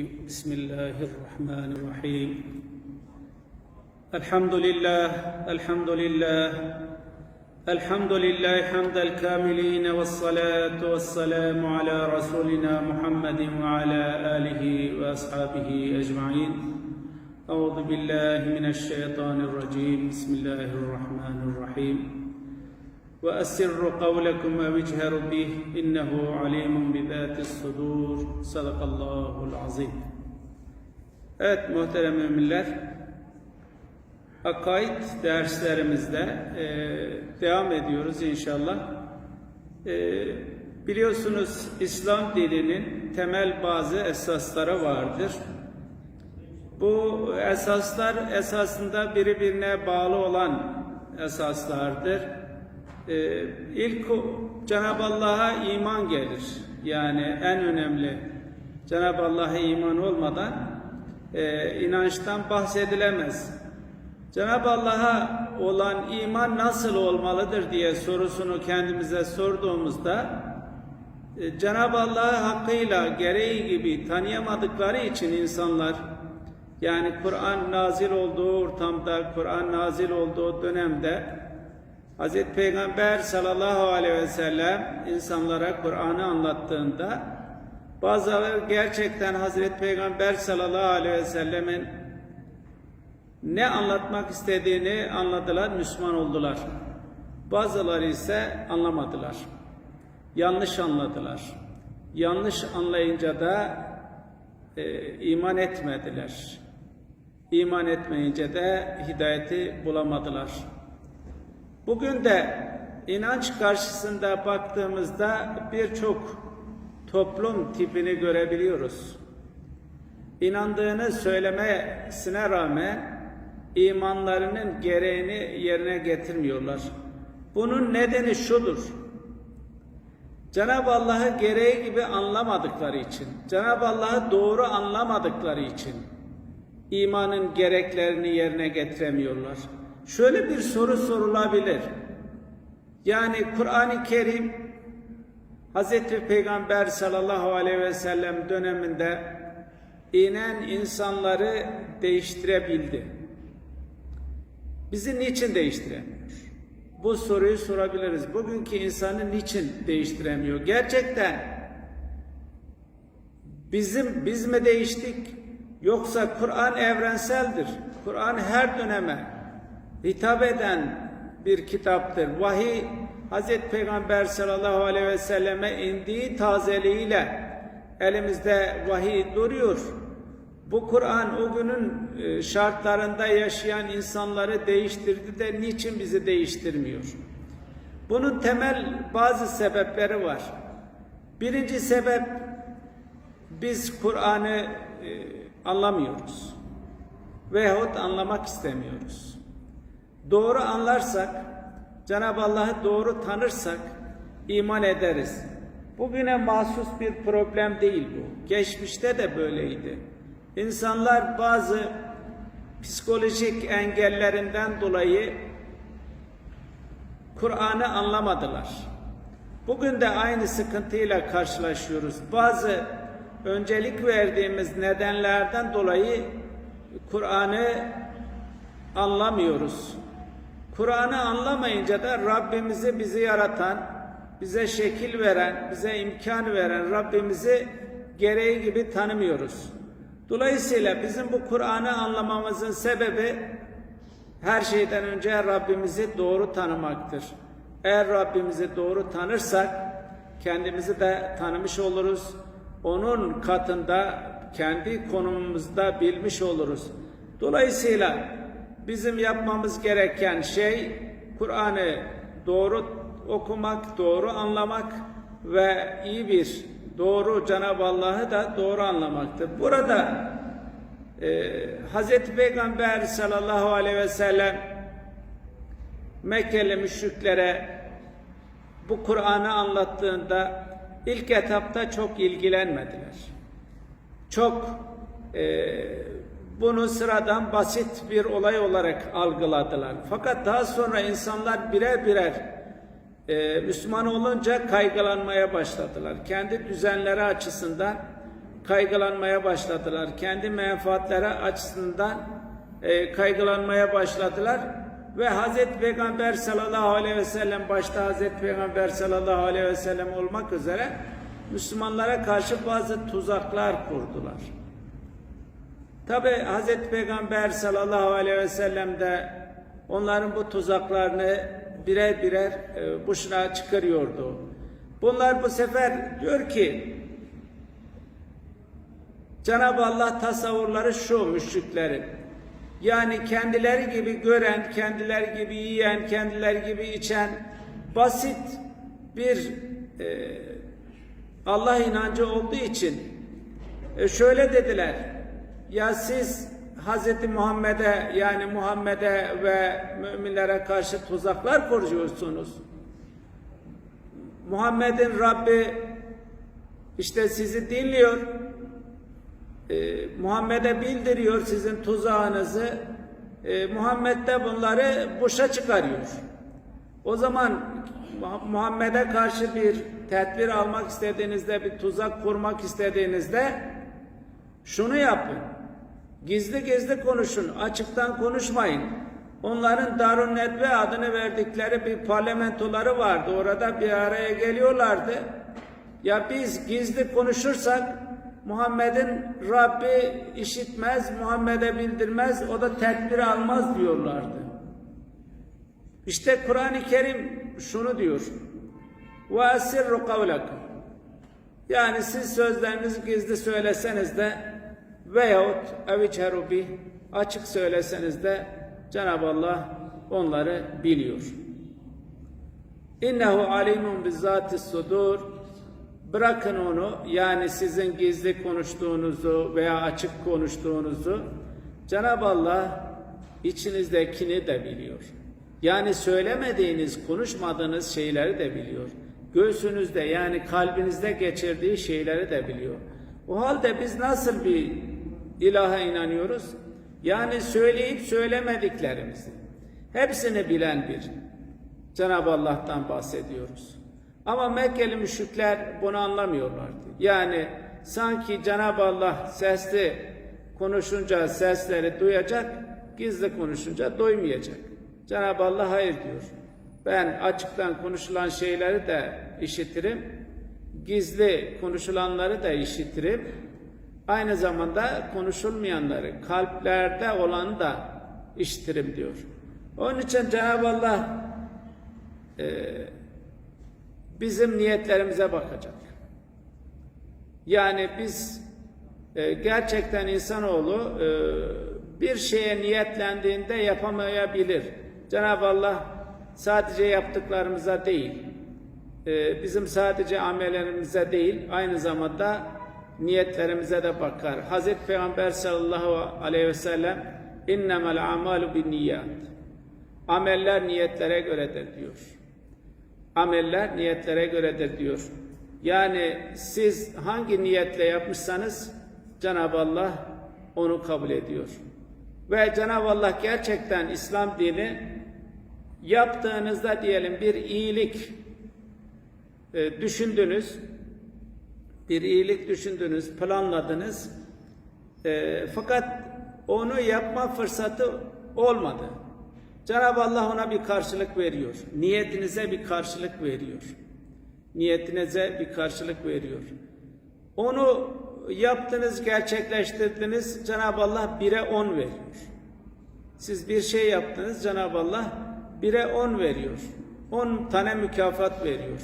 بسم الله الرحمن الرحيم. الحمد لله الحمد لله الحمد لله حمد الكاملين والصلاة والسلام على رسولنا محمد وعلى آله وأصحابه أجمعين. أعوذ بالله من الشيطان الرجيم. بسم الله الرحمن الرحيم. وأسروا قولكم أو اجهروا به إنه عليم بذات الصدور صدق الله العظيم Evet muhterem müminler Akaid derslerimizde e, devam ediyoruz inşallah. E, biliyorsunuz İslam dininin temel bazı esasları vardır. Bu esaslar esasında birbirine bağlı olan esaslardır. ee, ilk Cenab-ı Allah'a iman gelir. Yani en önemli Cenab-ı Allah'a iman olmadan e, inançtan bahsedilemez. Cenab-ı Allah'a olan iman nasıl olmalıdır diye sorusunu kendimize sorduğumuzda e, Cenab-ı Allah'ı hakkıyla gereği gibi tanıyamadıkları için insanlar yani Kur'an nazil olduğu ortamda, Kur'an nazil olduğu dönemde Hz. Peygamber sallallahu aleyhi ve sellem insanlara Kur'an'ı anlattığında bazıları gerçekten Hazreti Peygamber sallallahu aleyhi ve sellemin ne anlatmak istediğini anladılar, Müslüman oldular. Bazıları ise anlamadılar. Yanlış anladılar. Yanlış anlayınca da e, iman etmediler. İman etmeyince de hidayeti bulamadılar. Bugün de inanç karşısında baktığımızda birçok toplum tipini görebiliyoruz. İnandığını söylemesine rağmen imanlarının gereğini yerine getirmiyorlar. Bunun nedeni şudur. Cenab-ı Allah'ı gereği gibi anlamadıkları için, Cenab-ı Allah'ı doğru anlamadıkları için imanın gereklerini yerine getiremiyorlar. Şöyle bir soru sorulabilir. Yani Kur'an-ı Kerim Hz. Peygamber sallallahu aleyhi ve sellem döneminde inen insanları değiştirebildi. Bizi niçin değiştiremiyor? Bu soruyu sorabiliriz. Bugünkü insanı niçin değiştiremiyor? Gerçekten bizim biz mi değiştik? Yoksa Kur'an evrenseldir. Kur'an her döneme hitap eden bir kitaptır. Vahiy Hazreti Peygamber sallallahu aleyhi ve selleme indiği tazeliğiyle elimizde vahiy duruyor. Bu Kur'an o günün e, şartlarında yaşayan insanları değiştirdi de niçin bizi değiştirmiyor? Bunun temel bazı sebepleri var. Birinci sebep biz Kur'an'ı e, anlamıyoruz veyahut anlamak istemiyoruz. Doğru anlarsak, Cenab-ı Allah'ı doğru tanırsak iman ederiz. Bugüne mahsus bir problem değil bu. Geçmişte de böyleydi. İnsanlar bazı psikolojik engellerinden dolayı Kur'an'ı anlamadılar. Bugün de aynı sıkıntıyla karşılaşıyoruz. Bazı öncelik verdiğimiz nedenlerden dolayı Kur'an'ı anlamıyoruz. Kur'an'ı anlamayınca da Rabbimizi bizi yaratan, bize şekil veren, bize imkan veren Rabbimizi gereği gibi tanımıyoruz. Dolayısıyla bizim bu Kur'an'ı anlamamızın sebebi her şeyden önce Rabbimizi doğru tanımaktır. Eğer Rabbimizi doğru tanırsak kendimizi de tanımış oluruz. Onun katında kendi konumumuzda bilmiş oluruz. Dolayısıyla bizim yapmamız gereken şey Kur'an'ı doğru okumak, doğru anlamak ve iyi bir doğru Cenab-ı Allah'ı da doğru anlamaktır. Burada e, Hazreti Peygamber sallallahu aleyhi ve sellem Mekkeli müşriklere bu Kur'an'ı anlattığında ilk etapta çok ilgilenmediler. Çok e, bunu sıradan basit bir olay olarak algıladılar. Fakat daha sonra insanlar birer birer e, Müslüman olunca kaygılanmaya başladılar. Kendi düzenleri açısından kaygılanmaya başladılar. Kendi menfaatleri açısından e, kaygılanmaya başladılar. Ve Hazreti Peygamber sallallahu aleyhi ve sellem başta Hazreti Peygamber sallallahu aleyhi ve sellem olmak üzere Müslümanlara karşı bazı tuzaklar kurdular. Tabi Hazreti Peygamber sallallahu aleyhi ve sellem de onların bu tuzaklarını birer birer e, boşuna çıkarıyordu. Bunlar bu sefer diyor ki Cenab-ı Allah tasavvurları şu müşriklerin. Yani kendileri gibi gören, kendileri gibi yiyen, kendileri gibi içen basit bir e, Allah inancı olduğu için e, şöyle dediler. Ya siz Hz. Muhammed'e yani Muhammed'e ve müminlere karşı tuzaklar kuruyorsunuz. Muhammed'in Rabbi işte sizi dinliyor. Ee, Muhammed'e bildiriyor sizin tuzağınızı. Ee, Muhammed de bunları boşa çıkarıyor. O zaman Muhammed'e karşı bir tedbir almak istediğinizde, bir tuzak kurmak istediğinizde şunu yapın. Gizli gizli konuşun, açıktan konuşmayın. Onların Darun Nedve adını verdikleri bir parlamentoları vardı. Orada bir araya geliyorlardı. Ya biz gizli konuşursak Muhammed'in Rabbi işitmez, Muhammed'e bildirmez, o da tedbir almaz diyorlardı. İşte Kur'an-ı Kerim şunu diyor. Ve asirru kavlakum. Yani siz sözlerinizi gizli söyleseniz de veyahut eviçheru bih açık söyleseniz de Cenab-ı Allah onları biliyor. İnnehu alimun bizzati sudur. Bırakın onu yani sizin gizli konuştuğunuzu veya açık konuştuğunuzu Cenab-ı Allah içinizdekini de biliyor. Yani söylemediğiniz, konuşmadığınız şeyleri de biliyor. Göğsünüzde yani kalbinizde geçirdiği şeyleri de biliyor. O halde biz nasıl bir ilaha inanıyoruz? Yani söyleyip söylemediklerimizi. Hepsini bilen bir Cenab-ı Allah'tan bahsediyoruz. Ama Mekkeli müşrikler bunu anlamıyorlardı. Yani sanki Cenab-ı Allah sesli konuşunca sesleri duyacak, gizli konuşunca duymayacak. Cenab-ı Allah hayır diyor. Ben açıktan konuşulan şeyleri de işitirim, gizli konuşulanları da işitirim. Aynı zamanda konuşulmayanları, kalplerde olanı da işitirim diyor. Onun için Cenab-ı Allah e, bizim niyetlerimize bakacak. Yani biz e, gerçekten insanoğlu e, bir şeye niyetlendiğinde yapamayabilir. Cenab-ı Allah sadece yaptıklarımıza değil, e, bizim sadece amellerimize değil, aynı zamanda niyetlerimize de bakar. Hazreti Peygamber sallallahu aleyhi ve sellem innemel amalu bin niyat. Ameller niyetlere göredir diyor. Ameller niyetlere göredir diyor. Yani siz hangi niyetle yapmışsanız Cenab-ı Allah onu kabul ediyor. Ve Cenab-ı Allah gerçekten İslam dini yaptığınızda diyelim bir iyilik e, düşündünüz, bir iyilik düşündünüz, planladınız. E, fakat onu yapma fırsatı olmadı. Cenab-ı Allah ona bir karşılık veriyor. Niyetinize bir karşılık veriyor. Niyetinize bir karşılık veriyor. Onu yaptınız, gerçekleştirdiniz. Cenab-ı Allah bire on veriyor. Siz bir şey yaptınız, Cenab-ı Allah bire on veriyor. On tane mükafat veriyor.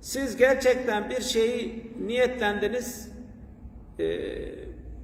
Siz gerçekten bir şeyi niyetlendiniz, e,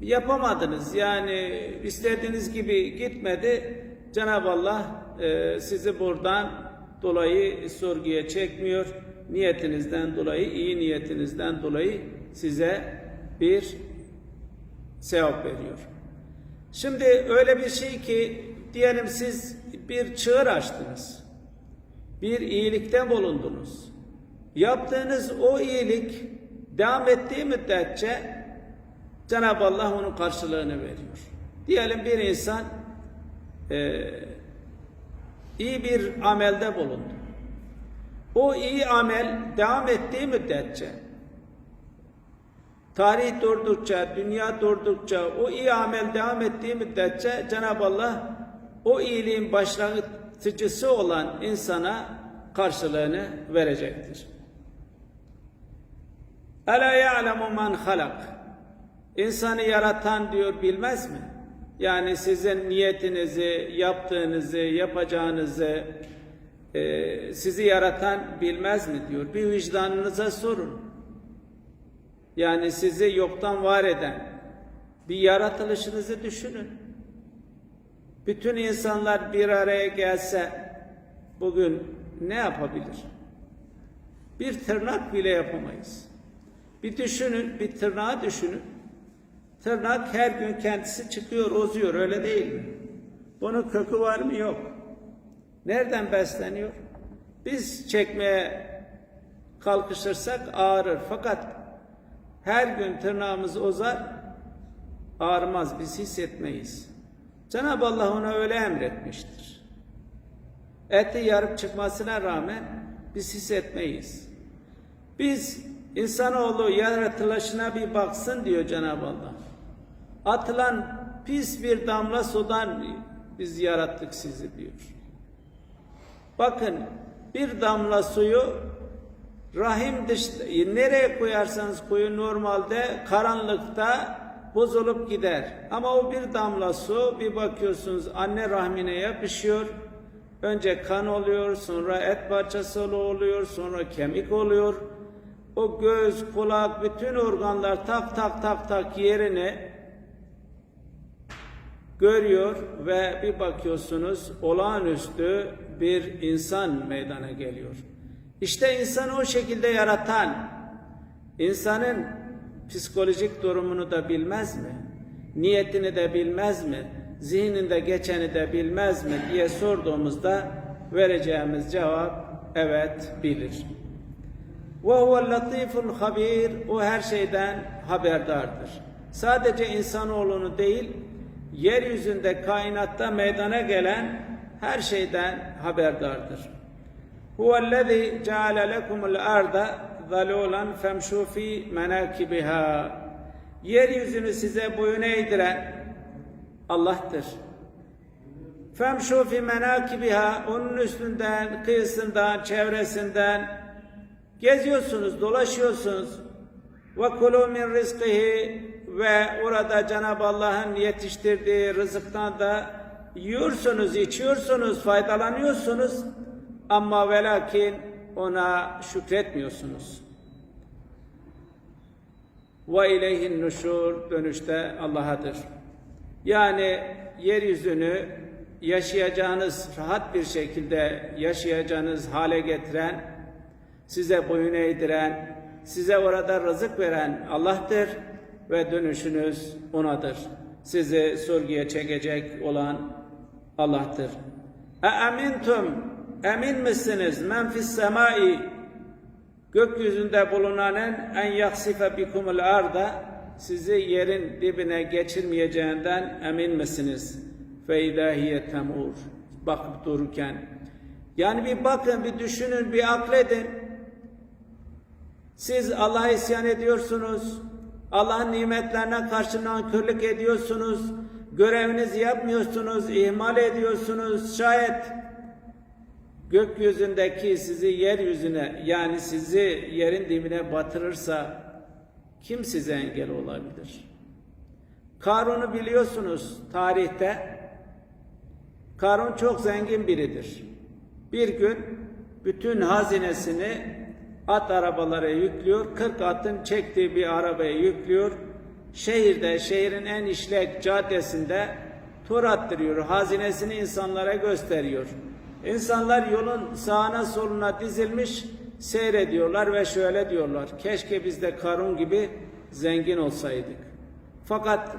yapamadınız. Yani istediğiniz gibi gitmedi. Cenab-ı Allah e, sizi buradan dolayı sorguya çekmiyor. Niyetinizden dolayı, iyi niyetinizden dolayı size bir sevap veriyor. Şimdi öyle bir şey ki diyelim siz bir çığır açtınız. Bir iyilikten bulundunuz. Yaptığınız o iyilik devam ettiği müddetçe Cenab-ı Allah onun karşılığını veriyor. Diyelim bir insan e, iyi bir amelde bulundu. O iyi amel devam ettiği müddetçe Tarih durdukça, dünya durdukça, o iyi amel devam ettiği müddetçe Cenab-ı Allah o iyiliğin başlangıcısı olan insana karşılığını verecektir. Ela ya'lemu man halak. İnsanı yaratan diyor bilmez mi? Yani sizin niyetinizi, yaptığınızı, yapacağınızı e, sizi yaratan bilmez mi diyor. Bir vicdanınıza sorun. Yani sizi yoktan var eden bir yaratılışınızı düşünün. Bütün insanlar bir araya gelse bugün ne yapabilir? Bir tırnak bile yapamayız. Bir düşünün, bir tırnağı düşünün. Tırnak her gün kendisi çıkıyor, ozuyor öyle değil mi? Bunun kökü var mı? Yok. Nereden besleniyor? Biz çekmeye kalkışırsak ağrır. Fakat her gün tırnağımız ozar, ağrımaz, biz hissetmeyiz. Cenab-ı Allah ona öyle emretmiştir. Eti yarıp çıkmasına rağmen biz hissetmeyiz. Biz insanoğlu yaratılışına bir baksın diyor Cenab-ı Allah. Atılan pis bir damla sudan biz yarattık sizi diyor. Bakın bir damla suyu rahim dışında nereye koyarsanız koyun normalde karanlıkta bozulup gider. Ama o bir damla su bir bakıyorsunuz anne rahmine yapışıyor. Önce kan oluyor, sonra et parçası oluyor, sonra kemik oluyor. O göz, kulak, bütün organlar tak tak tak tak yerine görüyor ve bir bakıyorsunuz olağanüstü bir insan meydana geliyor. İşte insanı o şekilde yaratan, insanın psikolojik durumunu da bilmez mi? Niyetini de bilmez mi? Zihninde geçeni de bilmez mi diye sorduğumuzda vereceğimiz cevap evet bilir. Ve huvel latiful habir o her şeyden haberdardır. Sadece insanoğlunu değil, yeryüzünde kainatta meydana gelen her şeyden haberdardır. Huvellezî ceale lekumul arda zalulan femşû fî menâkibiha. Yeryüzünü size boyun eğdiren Allah'tır. Femşû fî menâkibiha. Onun üstünden, kıyısından, çevresinden geziyorsunuz, dolaşıyorsunuz. Ve kulû min ve orada Cenab-ı Allah'ın yetiştirdiği rızıktan da yiyorsunuz, içiyorsunuz, faydalanıyorsunuz. Ama ve lakin ona şükretmiyorsunuz. Ve ileyhin nuşur dönüşte Allah'adır. Yani yeryüzünü yaşayacağınız, rahat bir şekilde yaşayacağınız hale getiren, size boyun eğdiren, size orada rızık veren Allah'tır ve dönüşünüz O'nadır. Sizi sorguya çekecek olan Allah'tır. E amintum emin misiniz men fis semai gökyüzünde bulunanın en yaksife bikumul arda sizi yerin dibine geçirmeyeceğinden emin misiniz? Fe idahiye temur. Bakıp dururken. Yani bir bakın, bir düşünün, bir akledin. Siz Allah'a isyan ediyorsunuz. Allah'ın nimetlerine karşı nankörlük ediyorsunuz. Görevinizi yapmıyorsunuz, ihmal ediyorsunuz. Şayet gökyüzündeki sizi yeryüzüne yani sizi yerin dibine batırırsa kim size engel olabilir? Karun'u biliyorsunuz tarihte. Karun çok zengin biridir. Bir gün bütün hazinesini at arabalara yüklüyor. 40 atın çektiği bir arabaya yüklüyor. Şehirde, şehrin en işlek caddesinde tur attırıyor. Hazinesini insanlara gösteriyor. İnsanlar yolun sağına soluna dizilmiş seyrediyorlar ve şöyle diyorlar. Keşke biz de Karun gibi zengin olsaydık. Fakat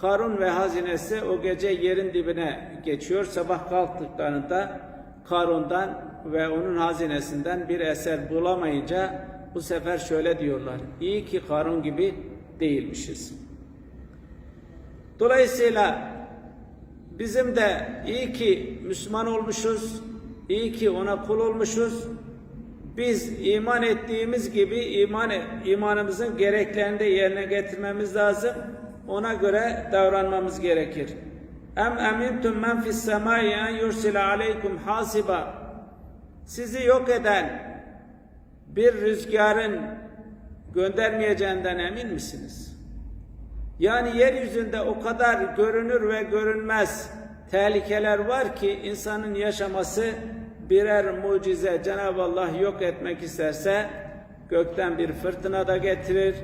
Karun ve hazinesi o gece yerin dibine geçiyor. Sabah kalktıklarında Karun'dan ve onun hazinesinden bir eser bulamayınca bu sefer şöyle diyorlar. İyi ki Karun gibi değilmişiz. Dolayısıyla bizim de iyi ki Müslüman olmuşuz, iyi ki ona kul olmuşuz. Biz iman ettiğimiz gibi iman imanımızın gereklerini de yerine getirmemiz lazım. Ona göre davranmamız gerekir. Em emintum men fis semai en yursila aleykum hasiba Sizi yok eden bir rüzgarın göndermeyeceğinden emin misiniz? Yani yeryüzünde o kadar görünür ve görünmez tehlikeler var ki insanın yaşaması birer mucize. Cenab-ı Allah yok etmek isterse gökten bir fırtına da getirir,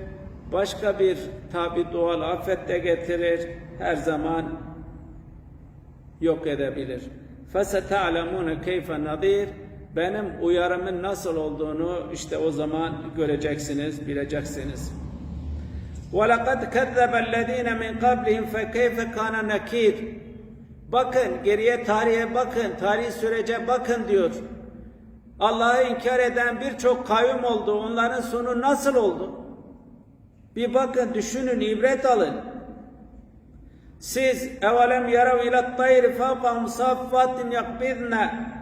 başka bir tabi doğal afet de getirir. Her zaman yok edebilir. فَسَتَعْلَمُونَ كَيْفَ نَذِيرٌ Benim uyarımın nasıl olduğunu işte o zaman göreceksiniz, bileceksiniz. وَلَقَدْ كَذَّبَ الَّذ۪ينَ مِنْ قَبْلِهِمْ فَكَيْفَ كَانَ نَك۪يرٌ Bakın, geriye tarihe bakın, tarihi sürece bakın diyor. Allah'ı inkar eden birçok kavim oldu. Onların sonu nasıl oldu? Bir bakın, düşünün, ibret alın. Siz evelem yarav ila tayri fawqahum saffatin yakbidna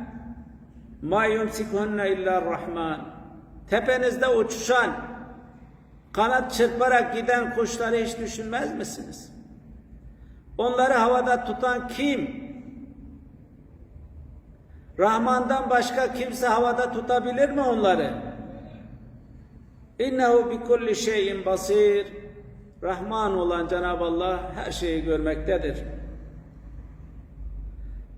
ma yumsikuhunna illa rahman. Tepenizde uçuşan, kanat çırparak giden kuşları hiç düşünmez misiniz? Onları havada tutan kim? Rahman'dan başka kimse havada tutabilir mi onları? İnnehu bi kulli şeyin basir. Rahman olan Cenab-ı Allah her şeyi görmektedir.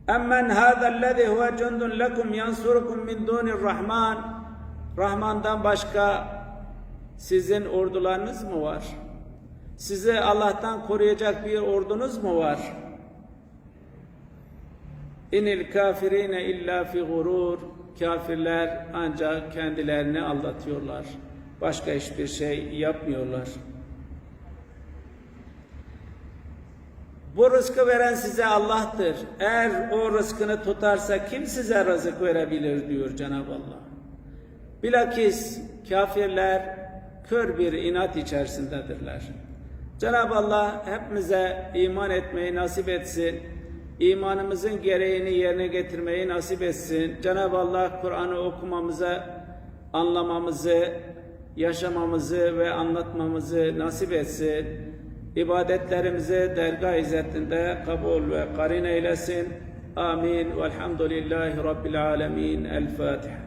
Emmen hâzellezî huve cundun lekum yansurukum min dûnir rahman. Rahman'dan başka sizin ordularınız mı var? Sizi Allah'tan koruyacak bir ordunuz mu var? İnil kafirine illa fi gurur. Kafirler ancak kendilerini aldatıyorlar. Başka hiçbir şey yapmıyorlar. Bu rızkı veren size Allah'tır. Eğer o rızkını tutarsa kim size rızık verebilir diyor Cenab-ı Allah. Bilakis kafirler kör bir inat içerisindedirler. Cenab-ı Allah hepimize iman etmeyi nasip etsin. İmanımızın gereğini yerine getirmeyi nasip etsin. Cenab-ı Allah Kur'an'ı okumamıza, anlamamızı, yaşamamızı ve anlatmamızı nasip etsin. İbadetlerimizi dergah izzetinde kabul ve karin eylesin. Amin. Velhamdülillahi Rabbil alemin. El Fatiha.